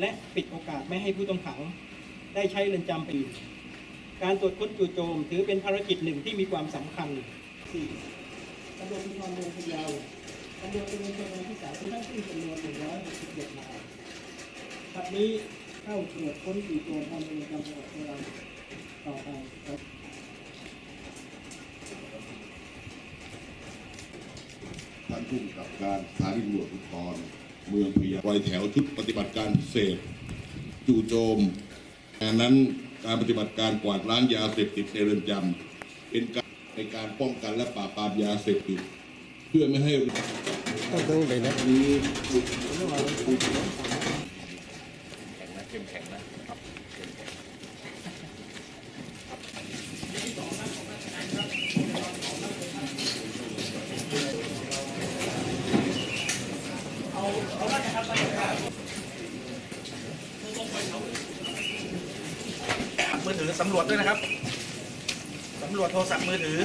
และปิดโอกาสไม่ให้ผู้ต้องขัง ได้ใช้เรือนจำไปอีกการตรวจค้นจู่โจม ถือเป็นภารกิจหนึ่งที่มีความสำคัญ 4. ตำรวจภูธรเมืองพะเยาตำรวจตระเวนชายแดนที่สามทั้งสิ้นจำนวน167นายบัดนี้เข้าตรวจค้นจู่โจมภายในเรือนจำจังหวัดพะเยาต่อไปครับท่านผู้กกับการสถานีตำรวจภูธร เมืองพะเยาปล่อยแถวชุดปฏิบัติการพิเศษ จู่โจมงานนั้นการปฏิบัติการกวาดล้างยาเสพติดในเรือนจำเป็นการในการป้องกันและปราบปรามยาเสพติดเพื่อไม่ให้ต้องต้องไปนะนี้มืือถือสำรวจด้วยนะครับสำรวจโทรศัพท์มือถือ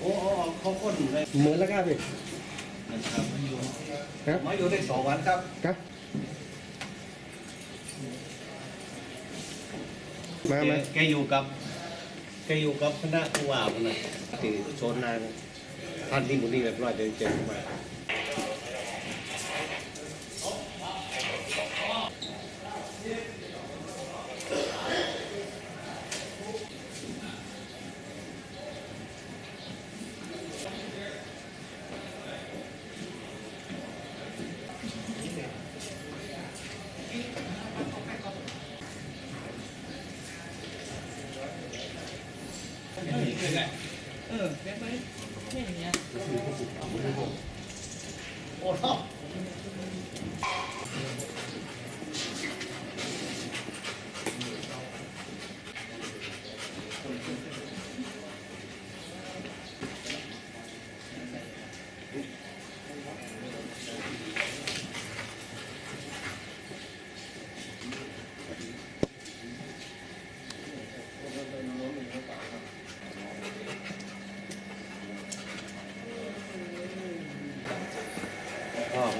โอ้ เขาค้นเลยเหมือนแล้วครับพี่ครับมาอยู่ได้สองวันครับครับมามาแกอยู่กับแกอยู่กับคณะผู้ว่ามันนะที่โซนนานท่านที่มุนีแบบร้อยเดินเจอมา ก็เ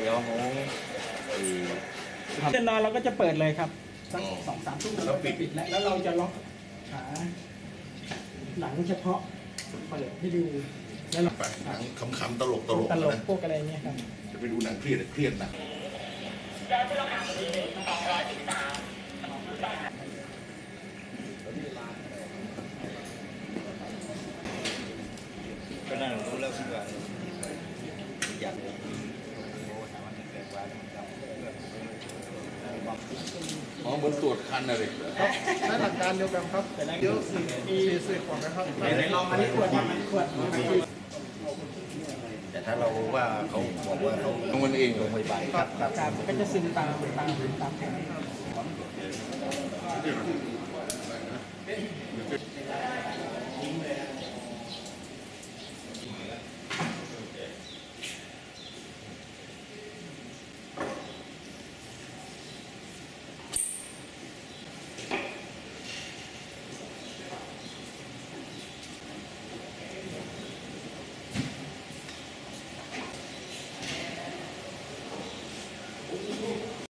ดี๋ยวของเช่นนอนเราก็จะเปิดเลยครับสักสองสามทุ่มเราก็ปิดแล้วแล้วเราจะล็อกขาหนังเฉพาะเปิดให้ดูแล้วเราหนังขำๆตลกตลกตลกนะพวกอะไรเงี้ยครับจะไปดูหนังเครียดเครียดนะก็นั่งรู้แล้วสิว่าอยาก อ๋อบนตรวจคันอะไรใช้หลักการเดียวกันครับเดี๋ยวสี่สี่สี่กว่านะครับไหนลองอันนี้ขวดมันขวดแต่ถ้าเราว่าเขาบอกว่าเขาต้องมันเองเหรอไม่ไปครับครับครับก็จะซึมตามตามตามแผน